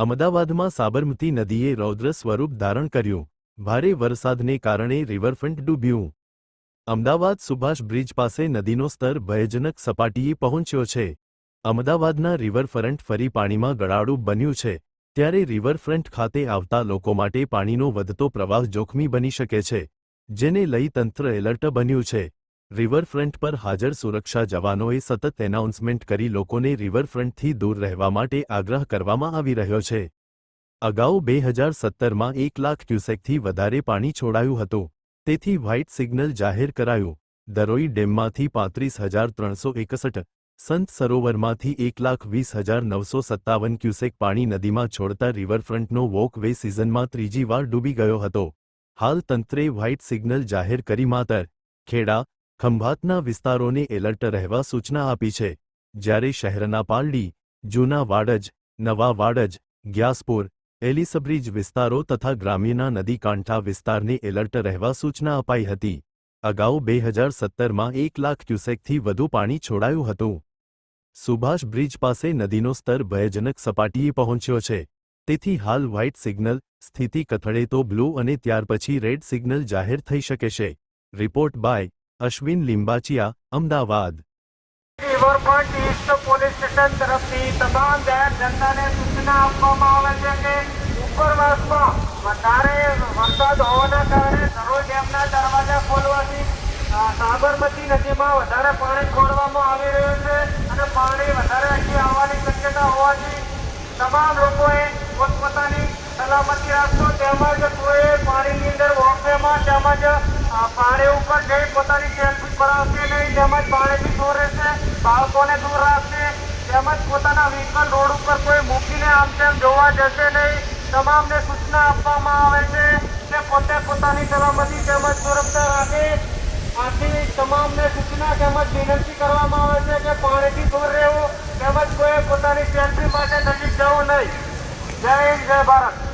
અમદાવાદમાં સાબરમતી નદીએ રૌદ્ર સ્વરૂપ ધારણ કર્યું. ભારે વરસાદને કારણે રિવરફ્રન્ટ ડૂબ્યું. અમદાવાદ સુભાષ બ્રિજ પાસે નદીનો સ્તર ભયજનક સપાટીએ પહોંચ્યો છે. અમદાવાદના રિવરફ્રન્ટ ફરી પાણીમાં ગળાડું બન્યું છે, ત્યારે રિવરફ્રન્ટ ખાતે આવતા લોકો માટે પાણીનો વધતો પ્રવાહ જોખમી બની શકે છે, જેને લઈ તંત્ર એલર્ટ બન્યું છે. રિવરફ્રન્ટ પર હાજર સુરક્ષા જવાનોએ સતત એનાઉન્સમેન્ટ કરી લોકોને રિવરફ્રન્ટથી દૂર રહેવા માટે આગ્રહ કરવામાં આવી રહ્યો છે. અગાઉ બે હજાર સત્તરમાં એક લાખ ક્યુસેકથી વધારે પાણી છોડાયું હતું. તેથી વ્હાઇટ સિગ્નલ જાહેર કરાયું. દરોઈ ડેમમાંથી પાંત્રીસ હજાર ત્રણસો એકસઠ, સંત સરોવરમાંથી એક લાખ વીસ હજાર નવસો સત્તાવન ક્યુસેક પાણી નદીમાં છોડતા રિવરફ્રન્ટનો વોક વે સિઝનમાં ત્રીજી વાર ડૂબી ગયો હતો. હાલ તંત્રે વ્હાઇટ સિગ્નલ જાહેર કરી માતર, ખેડા ખંભાતના વિસ્તારોને એલર્ટ રહેવા સૂચના આપી છે. જ્યારે શહેરના પાલડી, જૂના વાડજ, નવા વાડજ, ગ્યાસપુર, એલિસબ્રિજ વિસ્તારો તથા ગ્રામ્યના નદીકાંઠા વિસ્તારને એલર્ટ રહેવા સૂચના અપાઈ હતી. અગાઉ બે હજાર સત્તરમાં એક લાખ ક્યુસેકથી વધુ પાણી છોડાયું હતું. સુભાષ બ્રિજ પાસે નદીનો સ્તર ભયજનક સપાટીએ પહોંચ્યો છે. તેથી હાલ વ્હાઇટ સિગ્નલ સ્થિતિ કથળે તો બ્લુ અને ત્યાર પછી રેડ સિગ્નલ જાહેર થઈ શકે છે. Report by Ashwin Limbachiya, Ahmedabad. Riverfront east police station તરફથી તમામ જાહેર જનતાને સૂચના આપવામાં આવે છે કે ઉપરવાસમાં વધારે વરસાદ હોવાના કારણે દરરોજ ડેમના દરવાજા ખોલવાથી સાબરમતી નદીમાં વધારે પાણી છોડવામાં આવી રહ્યું છે અને પાણી વધારે અહીં આવવાની શક્યતા હોવાથી તમામ લોકોએ પોતપોતાની સલામતી રાખશો તેમજ કોઈ પાણીની અંદર વોકવેમાં તેમજ અ, પાણી ઉપર જઈ પોતાની સેલ્ફી કરાવશે નહીં, તેમજ પાણીથી દૂર રહેશે, બાળકોને દૂર રાખશે, તેમજ પોતાના વ્હીકલ રોડ ઉપર કોઈ મૂકીને આમ તેમ જોવા જશે નહીં. તમામને સૂચના આપવામાં આવે છે કે પોતે પોતાની સલામતી તેમજ સુરક્ષા રાખે. આથી તમામને સૂચના તેમજ વિનંતી કરવામાં આવે છે કે પાણીથી દૂર રહેવું, તેમજ કોઈ પોતાની સેલ્ફી માટે નજીક જવું નહીં. જય હિન્દ, જય ભારત.